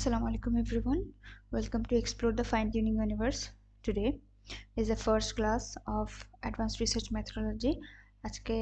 Assalamu alaikum, everyone. Welcome to Explore the Fine Tuning Universe. Today is the first class of Advanced Research Methodology. আজকে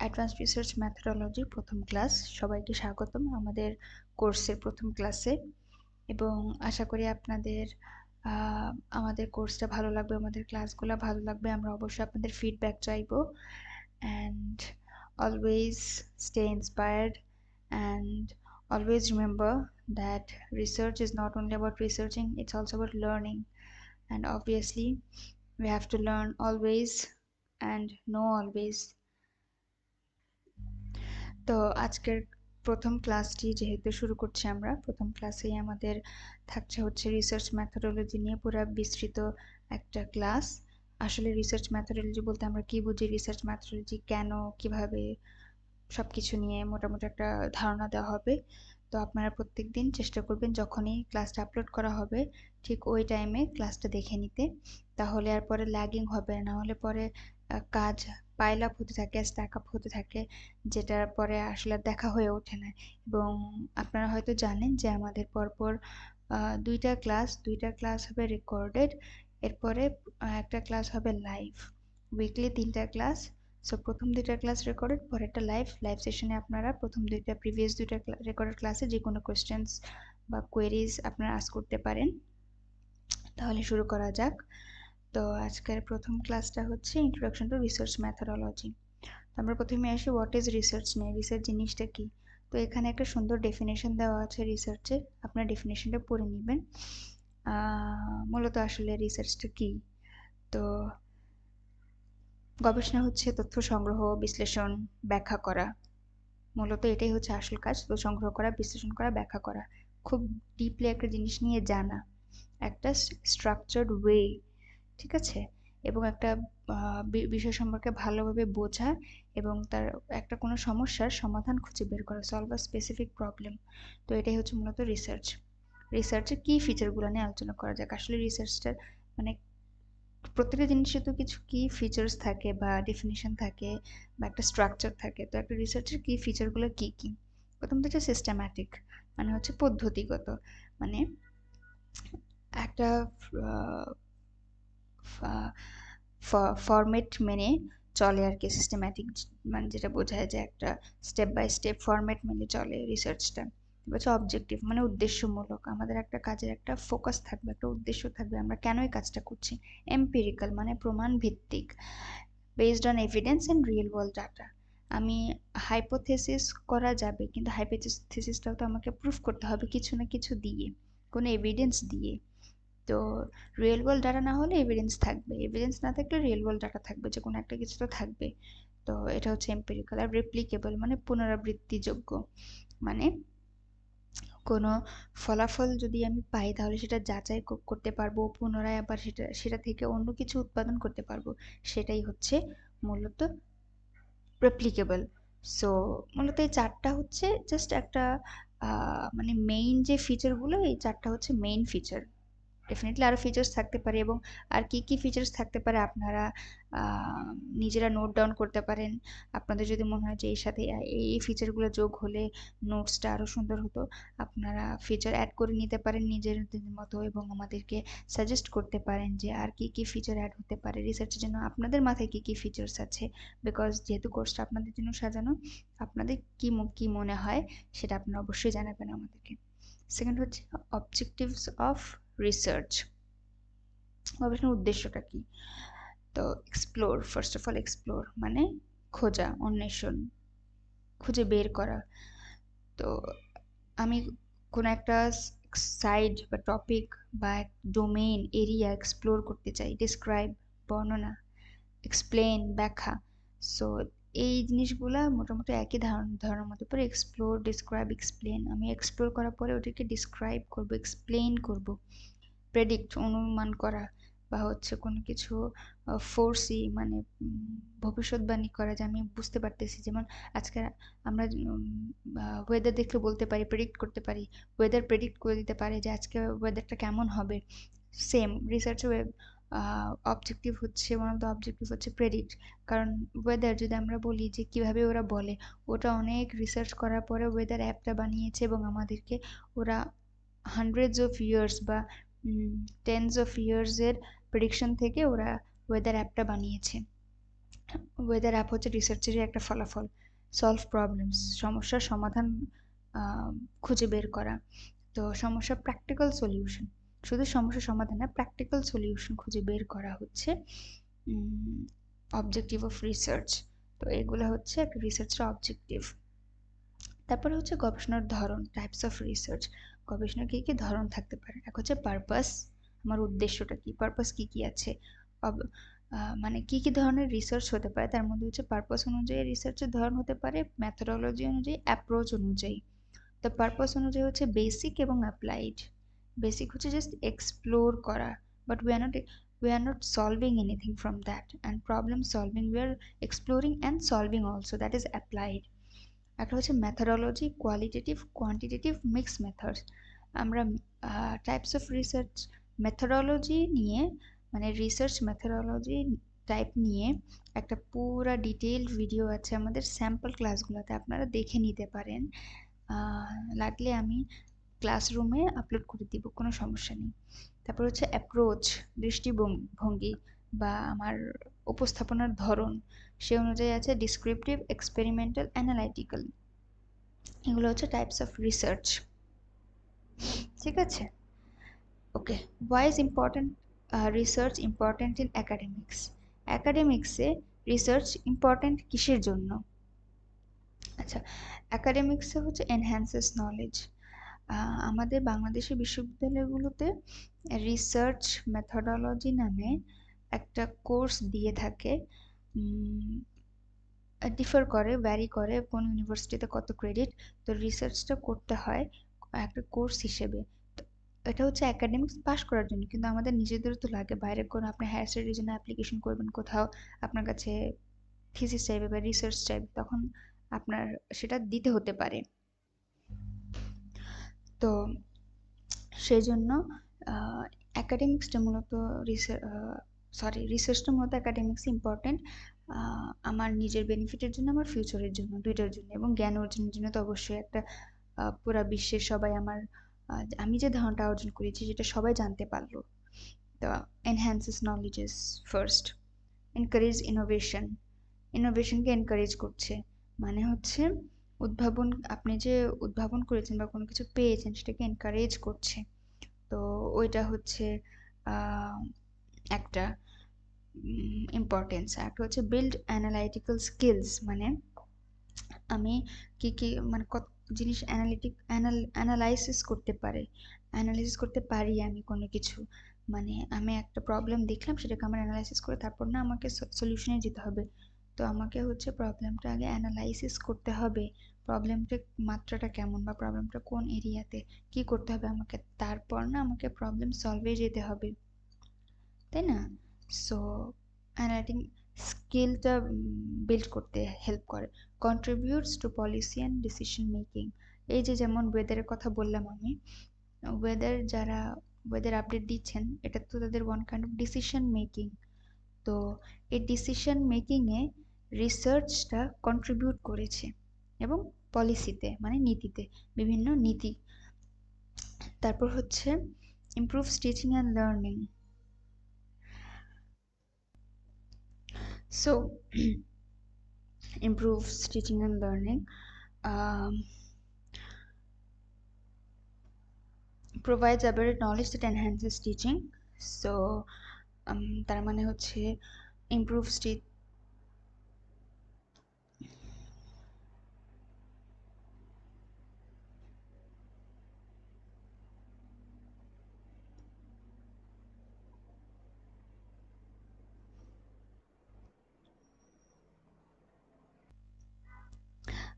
advanced research methodology প্রথম class সবাইকে স্বাগতম আমাদের কোর্সের প্রথম ক্লাসে এবং আশা করি আপনাদের আমাদের কোর্সটা ভালো লাগবে, আমাদের ক্লাসগুলো ভালো লাগবে আমরা অবশ্যই আপনাদের ফিডব্যাক চাইব and always stay inspired and always remember that research is not only about researching it's also about learning and obviously we have to learn always and know always তো আজকের প্রথম ক্লাসটি যেহেতু শুরু করছি আমরা প্রথম ক্লাসেই আমাদের থাকছে হচ্ছে রিসার্চ ম্যাথোডোলজি নিয়ে পুরো বিস্তৃত একটা ক্লাস আসলে রিসার্চ ম্যাথোডোলজি বলতে আমরা কি বুঝি রিসার্চ ম্যাথোডোলজি কেন কীভাবে সব কিছু নিয়ে মোটামুটি একটা ধারণা দেওয়া হবে। তো আপনারা প্রত্যেক দিন চেষ্টা করবেন যখনই ক্লাসটা আপলোড করা হবে, ঠিক ওই টাইমে ক্লাসটা দেখে নিতে। তাহলে আর পরে ল্যাগিং হবে না হলে পরে কাজ পাইল আপ হতে থাকে স্ট্যাক আপ হতে থাকে, যেটার পরে আসলে দেখা হয়ে ওঠে না। এবং আপনারা হয়তো জানেন যে আমাদের পরপর দুইটা ক্লাস দুইটা ক্লাস হবে রেকর্ডেড এরপরে একটা ক্লাস হবে লাইভ উইকলি তিনটা ক্লাস সো প্রথম দুইটা ক্লাস রেকর্ডেড পরেরটা লাইভ লাইভ সেশনে আপনারা প্রথম দুইটা প্রিভিয়াস দুইটা রেকর্ডেড ক্লাসে যে কোনো কোয়েশ্চেন্স বা কোয়েরিজ আপনারা আস করতে পারেন। তাহলে শুরু করা যাক। তো আজকের প্রথম ক্লাসটা হচ্ছে ইন্ট্রোডাকশন টু রিসার্চ ম্যাথোডোলজি তো আমরা প্রথমে আসি হোয়াট ইজ রিসার্চ নিয়ে? রিসার্চ জিনিসটা কি? তো এখানে একটা সুন্দর ডেফিনেশন দেওয়া আছে রিসার্চের আপনার ডেফিনেশনটা পড়ে নেবেন। মূলত আসলে রিসার্চটা কি? তো গবেষণা হচ্ছে তথ্য সংগ্রহ, বিশ্লেষণ, ব্যাখ্যা করা। মূলত এটাই হচ্ছে আসল কাজ, তথ্য সংগ্রহ করা, বিশ্লেষণ করা, ব্যাখ্যা করা। খুব ডিপলি একটা জিনিস নিয়ে জানা। একটা স্ট্রাকচার্ড ওয়ে ঠিক আছে? এবং একটা বিষয় সম্পর্কে ভালোভাবে বোঝা এবং তার একটা কোনো সমস্যার সমাধান খুঁজে বের করা সলভ আ স্পেসিফিক প্রবলেম তো এটাই হচ্ছে মূলত রিসার্চ রিসার্চের কী ফিচারগুলো নিয়ে আলোচনা করা যাক? আসলে রিসার্চটার মানে প্রত্যেকটা জিনিসে তো কিছু কি ফিচার্স থাকে বা ডেফিনিশন থাকে বা একটা স্ট্রাকচার থাকে। তো একটা রিসার্চের কি ফিচারগুলো কি কি? প্রথমত হচ্ছে সিস্টেম্যাটিক মানে হচ্ছে পদ্ধতিগত। মানে একটা ফরম্যাট মেনে চলে আর কি সিস্টেম্যাটিক মানে যেটা বোঝায় যে একটা স্টেপ বাই স্টেপ ফরম্যাট মেনে চলে রিসার্চটা হচ্ছে অবজেক্টিভ মানে উদ্দেশ্যমূলক। আমাদের একটা কাজের একটা ফোকাস থাকবে, একটা উদ্দেশ্য থাকবে, আমরা কেন এই কাজটা করছি? এম্পিরিক্যাল মানে প্রমাণ ভিত্তিক based on evidence and real world data আমি হাইপোথেসিস করা যাবে, কিন্তু হাইপোথেসিসটাও তো আমাকে প্রুফ করতে হবে কিছু না কিছু দিয়ে, কোনো এভিডেন্স দিয়ে। তো রিয়েল ওয়ার্ল্ড ডাটা না হলে এভিডেন্স থাকবে। এভিডেন্স না থাকলে রিয়েল ওয়ার্ল্ড ডাটা থাকবে, যে কোনো একটা কিছু তো থাকবে। তো এটা হচ্ছে এম্পেরিক্যাল আর রেপ্লিকেবল মানে পুনরাবৃত্তিযোগ্য। মানে কোনো ফলাফল যদি আমি পাই, তাহলে সেটা যাচাই করতে পারব, পুনরায় আবার সেটা সেটা থেকে অন্য কিছু উৎপাদন করতে পারব। সেটাই হচ্ছে মূলত রেপ্লিকেবল সো মূলত এই চারটা হচ্ছে জাস্ট একটা মানে মেইন যে ফিচারগুলো এই চারটা হচ্ছে মেইন ফিচার ডেফিনেটলি আরও ফিচার্স থাকতে পারে এবং আর কি কি ফিচার্স থাকতে পারে আপনারা নিজেরা নোট ডাউন করতে পারেন। আপনাদের যদি মনে হয় যে এর সাথে এই ফিচারগুলো যোগ হলে নোটসটা আরও সুন্দর হতো, আপনারা ফিচার অ্যাড করে নিতে পারেন নিজের মতো এবং আমাদেরকে সাজেস্ট করতে পারেন যে আর কি কি ফিচার অ্যাড হতে পারে। রিসার্চের জন্য আপনাদের মাথায় কি কি ফিচার্স আছে? বিকজ যেহেতু কোর্সটা আপনাদের জন্য সাজানো, আপনাদের কি কি মনে হয় সেটা আপনারা অবশ্যই জানাবেন আমাদেরকে। সেকেন্ড হচ্ছে অবজেক্টিভস অফ রিসার্চ গবেষণার উদ্দেশ্যটা কি? তো explore first of all explore মানে খোঁজা, অন্বেষণ, খুঁজে বের করা। তো আমি কোনো একটা সাইড বা টপিক বা এক ডোমেইন এরিয়া এক্সপ্লোর করতে চাই। ডিসক্রাইব বর্ণনা এক্সপ্লেন ব্যাখ্যা। সো এই জিনিসগুলো মোটামুটি একই ধরনের মধ্যে পরে এক্সপ্লোর ডিসক্রাইব এক্সপ্লেন আমি এক্সপ্লোর করার পরে ওটাকে ডিসক্রাইব করব এক্সপ্লেন করব। প্রেডিক্ট অনুমান করা বা হচ্ছে কোনো কিছু ফোর্সি মানে ভবিষ্যৎবাণী করা যে আমি বুঝতে পারতেছি। যেমন আজকে আমরা ওয়েদার দেখলে বলতে পারি প্রেডিক্ট করতে পারি। ওয়েদার প্রেডিক্ট করে দিতে পারে যে আজকে ওয়েদারটা কেমন হবে। সেম রিসার্চে অবজেক্টিভ হচ্ছে ওয়ান অফ দ্য অবজেক্টিভ হচ্ছে প্রেডিক্ট কারণ ওয়েদার যদি আমরা বলি যে কীভাবে ওরা বলে, ওটা অনেক রিসার্চ করার পরে ওয়েদার অ্যাপটা বানিয়েছে এবং আমাদেরকে ওরা হান্ড্রেডস অফ ইয়ার্স বা টেন্স অফ ইয়ার্সের প্রেডিকশন থেকে ওরা ওয়েদার অ্যাপটা বানিয়েছে। ওয়েদার অ্যাপ হচ্ছে রিসার্চেরই একটা ফলাফল। সলভ প্রবলেমস সমস্যার সমাধান খুঁজে বের করা। তো সমস্যা প্র্যাকটিক্যাল সলিউশন শুধু সমস্যার সমাধান না প্র্যাকটিক্যাল সলিউশন খুঁজে বের করা হচ্ছে। অবজেক্টিভ অফ রিসার্চ তো এগুলো হচ্ছে একটা রিসার্চের অবজেক্টিভ তারপরে হচ্ছে গবেষণার ধরন টাইপস অফ রিসার্চ গবেষণার কী কী ধরন থাকতে পারে? এক হচ্ছে পারপাস আমার উদ্দেশ্যটা কী? পারপাস কী কী আছে? মানে কী কী ধরনের রিসার্চ হতে পারে? তার মধ্যে হচ্ছে পারপাস অনুযায়ী রিসার্চের ধরন হতে পারে ম্যাথোডোলজি অনুযায়ী অ্যাপ্রোচ অনুযায়ী। তো পারপাস অনুযায়ী হচ্ছে বেসিক এবং অ্যাপ্লাইড বেসিক হচ্ছে জাস্ট এক্সপ্লোর করা but we are not we are not solving anything from that. And problem solving, we are exploring and solving also, that is applied. একটা হচ্ছে methodology qualitative quantitative mix methods আমরা types of research methodology নিয়ে মানে research methodology type নিয়ে একটা পুরা detailed video আছে আমাদের স্যাম্পল ক্লাসগুলোতে আপনারা দেখে নিতে পারেন। লাগলে আমি ক্লাসরুমে আপলোড করে দিব, কোনো সমস্যা নেই। তারপর হচ্ছে অ্যাপ্রোচ দৃষ্টিভঙ্গি বা আমার উপস্থাপনার ধরন, সে অনুযায়ী আছে ডিসক্রিপটিভ এক্সপেরিমেন্টাল অ্যানালাইটিক্যাল এগুলো হচ্ছে টাইপস অফ রিসার্চ ঠিক আছে? Okay why is important research important in academics অ্যাকাডেমিক্সে research important কিসের জন্য? আচ্ছা অ্যাকাডেমিক্সে হচ্ছে এনহ্যান্সেস নলেজ আমাদের বাংলাদেশের বিশ্ববিদ্যালয়গুলোতে রিসার্চ মেথডোলজি নামে একটা কোর্স দিয়ে থাকে। ডিফার করে ভ্যারি করে কোন ইউনিভার্সিটিতে কত ক্রেডিট তো রিসার্চটা করতে হয় একটা কোর্স হিসেবে। এটা হচ্ছে একাডেমিক্স পাস করার জন্য, কিন্তু আমাদের নিজেদেরও তো লাগে বাইরে কোনো, আপনি হায়ার স্টাডির জন্য অ্যাপ্লিকেশন করবেন কোথাও, আপনার কাছে থিসিস চাইবে বা রিসার্চ চাইবে, তখন আপনার সেটা দিতে হতে পারে। তো সেই জন্য অ্যাকাডেমিক্সটা মূলত সরি রিসার্চটা মূলত অ্যাকাডেমিক্স ইম্পর্টেন্ট আমার নিজের বেনিফিটের জন্য, আমার ফিউচারের জন্য, দুইটার জন্য এবং জ্ঞান অর্জনের জন্য তো অবশ্যই একটা পুরা বিশ্বের সবাই আমার আমি যে ধারণাটা অর্জন করেছি যেটা সবাই জানতে পারল। তো enhances knowledges first encourage innovation ইনোভেশনকে encourage করছে। মানে হচ্ছে উদ্ভাবন, আপনি যে উদ্ভাবন করেছেন বা কোনো কিছু পেয়েছেন সেটাকে এনকারেজ করছে। তো ওইটা হচ্ছে একটা ইম্পর্টেন্স একটা হচ্ছে বিল্ড অ্যানালাইটিক্যাল স্কিলস মানে আমি কি কি মানে কত জিনিস অ্যানালিটিক অ্যানালাইসিস করতে পারে। অ্যানালাইসিস করতে পারি আমি কোনো কিছু। মানে আমি একটা প্রবলেম দেখলাম, সেটাকে আমার অ্যানালাইসিস করে তারপর না আমাকে সলিউশনে যেতে হবে। তো আমাকে হচ্ছে প্রবলেমটা আগে অ্যানালাইসিস করতে হবে। প্রবলেমটা মাত্রাটা কেমন বা প্রবলেমটা কোন এরিয়াতে কি করতে হবে আমাকে? তারপর না আমাকে প্রবলেম সলভে যেতে হবে। তাই না? সো অ্যানালাইটিং স্কিলটা বিল্ড করতে হেল্প করে। Contributes to policy and decision making এই যে যেমন ওয়েদারের কথা বললাম আমি ওয়েদার যারা ওয়েদার আপডেট দিচ্ছেন, এটা তো তাদের one kind of decision making তো এই ডিসিশন মেকিংয়ে রিসার্চটা কন্ট্রিবিউট করেছে এবং পলিসিতে মানে নীতিতে বিভিন্ন নীতি। তারপর হচ্ছে improve teaching and learning so improve teaching and learning aberrant knowledge that enhances teaching so um, তার মানে হচ্ছে ইমপ্রুভ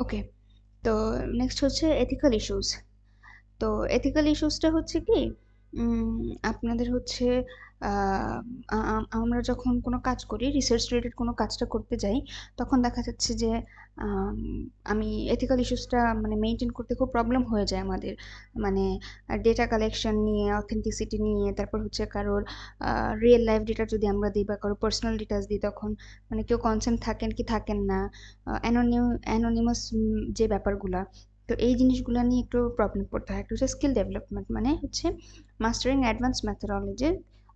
ওকে তো নেক্সট হচ্ছে এথিক্যাল ইস্যুস তো এথিক্যাল ইস্যুসটা হচ্ছে কি আপনাদের হচ্ছে আমরা যখন কোনো কাজ করি রিসার্চ রিলেটেড কোনো কাজটা করতে যাই, তখন দেখা যাচ্ছে যে, আমি এথিক্যাল ইস্যুসটা মানে মেনটেন করতে খুব প্রবলেম হয়ে যায় আমাদের। মানে ডেটা কালেকশন নিয়ে অথেন্টিসিটি নিয়ে, তারপর হচ্ছে কারোর রিয়েল লাইফ ডেটা যদি আমরা দিই বা কারোর পার্সোনাল ডিটেলস দিই, তখন মানে কেউ কনসেন্ট থাকেন কি থাকেন না অ্যানোনিম অ্যানোনিমাস যে ব্যাপারগুলা তো এই জিনিসগুলো নিয়ে একটু প্রবলেম পড়তে হয়। একটা হচ্ছে স্কিল ডেভেলপমেন্ট মানে হচ্ছে মাস্টারিং অ্যাডভান্স ম্যাথোডলজি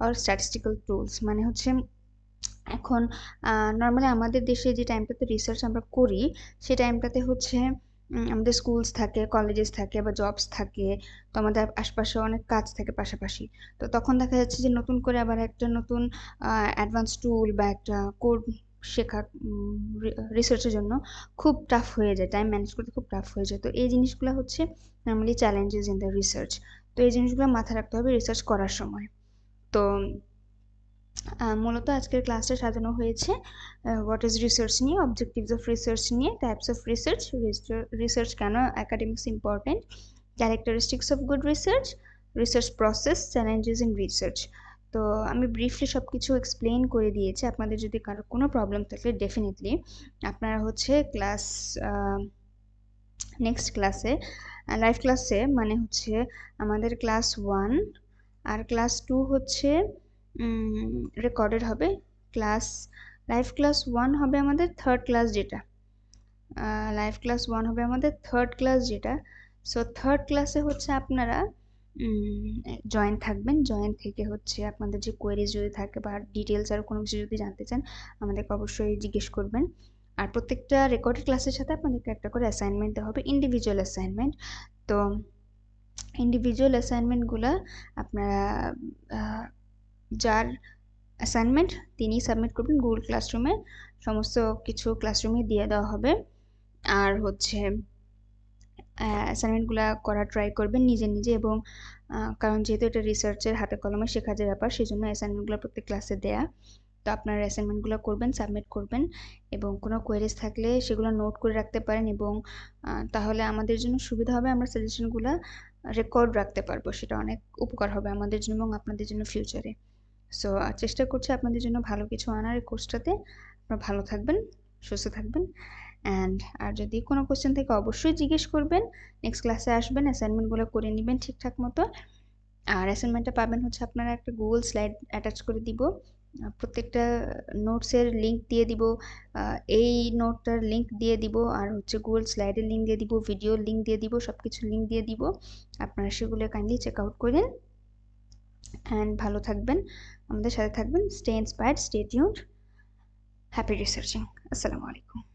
আর স্ট্যাটিস্টিক্যাল টুলস মানে হচ্ছে এখন নর্মালি আমাদের দেশে যে টাইমটাতে রিসার্চ আমরা করি সেই টাইমটাতে হচ্ছে আমাদের স্কুলস থাকে কলেজেস থাকে বা জবস থাকে, তো আমাদের আশপাশে অনেক কাজ থাকে পাশাপাশি। তো তখন দেখা যাচ্ছে যে নতুন করে আবার একটা নতুন অ্যাডভান্স টুল বা একটা কোড শেখা রিসার্চের জন্য খুব টাফ হয়ে যায় টাইম ম্যানেজ করতে খুব টাফ হয়ে যায়। তো এই জিনিসগুলো হচ্ছে normally challenges in the research তো এই জিনিসগুলো মাথায় রাখতে হবে রিসার্চ করার সময়। তো মূলত আজকের ক্লাসটা সাজানো হয়েছে হোয়াট ইজ রিসার্চ নিয়ে অবজেক্টিভস অফ রিসার্চ নিয়ে টাইপস অফ রিসার্চ রিসার্চ কেন academics important characteristics of good research research process challenges in research তো আমি ব্রিফলি সব কিছু এক্সপ্লেন করে দিয়েছি। আপনাদের যদি কারোর কোনো প্রবলেম থাকলে ডেফিনেটলি আপনারা হচ্ছে ক্লাস নেক্সট ক্লাসে লাইভ ক্লাসে মানে হচ্ছে আমাদের ক্লাস ওয়ান আর ক্লাস টু হচ্ছে রেকর্ডেড হবে। ক্লাস লাইভ ক্লাস ওয়ান হবে আমাদের থার্ড ক্লাস যেটা। লাইভ ক্লাস ওয়ান হবে আমাদের থার্ড ক্লাস যেটা। সো থার্ড ক্লাসে হচ্ছে আপনারা জয়েন থাকবেন। জয়েন থেকে হচ্ছে আপনাদের যে কোয়েরিজ যদি থাকে বা ডিটেলস আর কোনো কিছু যদি জানতে চান, আমাদেরকে অবশ্যই জিজ্ঞেস করবেন। আর প্রত্যেকটা রেকর্ডেড ক্লাসের সাথে আপনাদেরকে একটা করে অ্যাসাইনমেন্ট দেওয়া হবে ইন্ডিভিজুয়াল অ্যাসাইনমেন্ট তো ইন্ডিভিজুয়াল অ্যাসাইনমেন্টগুলো আপনারা যার অ্যাসাইনমেন্ট তিনি সাবমিট করবেন গুগল ক্লাসরুমে সমস্ত কিছু ক্লাসরুমে দিয়ে দেওয়া হবে। আর হচ্ছে অ্যাসাইনমেন্টগুলো করা ট্রাই করবেন নিজে নিজে এবং কারণ যেহেতু এটা রিসার্চের হাতে কলমে শেখা যে ব্যাপার সেই জন্য অ্যাসাইনমেন্টগুলো প্রত্যেক ক্লাসে দেয়া। তো আপনার অ্যাসাইনমেন্টগুলো করবেন সাবমিট করবেন এবং কোনো কোয়েরিজ থাকলে সেগুলো নোট করে রাখতে পারেন এবং তাহলে আমাদের জন্য সুবিধা হবে, আমরা সাজেশনগুলো রেকর্ড রাখতে পারব, সেটা অনেক উপকার হবে আমাদের জন্য এবং আপনাদের জন্য ফিউচারে সো চেষ্টা করছি আপনাদের জন্য ভালো কিছু আনার এই কোর্সটাতে আপনারা ভালো থাকবেন, সুস্থ থাকবেন। অ্যান্ড আর যদি কোনো কোশ্চেন থেকে অবশ্যই জিজ্ঞেস করবেন। নেক্সট ক্লাসে আসবেন অ্যাসাইনমেন্টগুলো করে নেবেন ঠিকঠাক মতো। আর অ্যাসাইনমেন্টটা পাবেন হচ্ছে আপনারা একটা গুগল স্লাইড অ্যাটাচ করে দিব। প্রত্যেকটা নোটসের লিঙ্ক দিয়ে দিব। এই নোটটার লিঙ্ক দিয়ে দিব। আর হচ্ছে গুগল স্লাইডের লিঙ্ক দিয়ে দিব। ভিডিওর লিঙ্ক দিয়ে দিব। সব কিছুর লিঙ্ক দিয়ে দিব। আপনারা সেগুলো কাইন্ডলি চেক আউট করেন অ্যান্ড ভালো থাকবেন। আমাদের সাথে থাকবেন। Stay inspired stay tuned happy researching আসসালামু আলাইকুম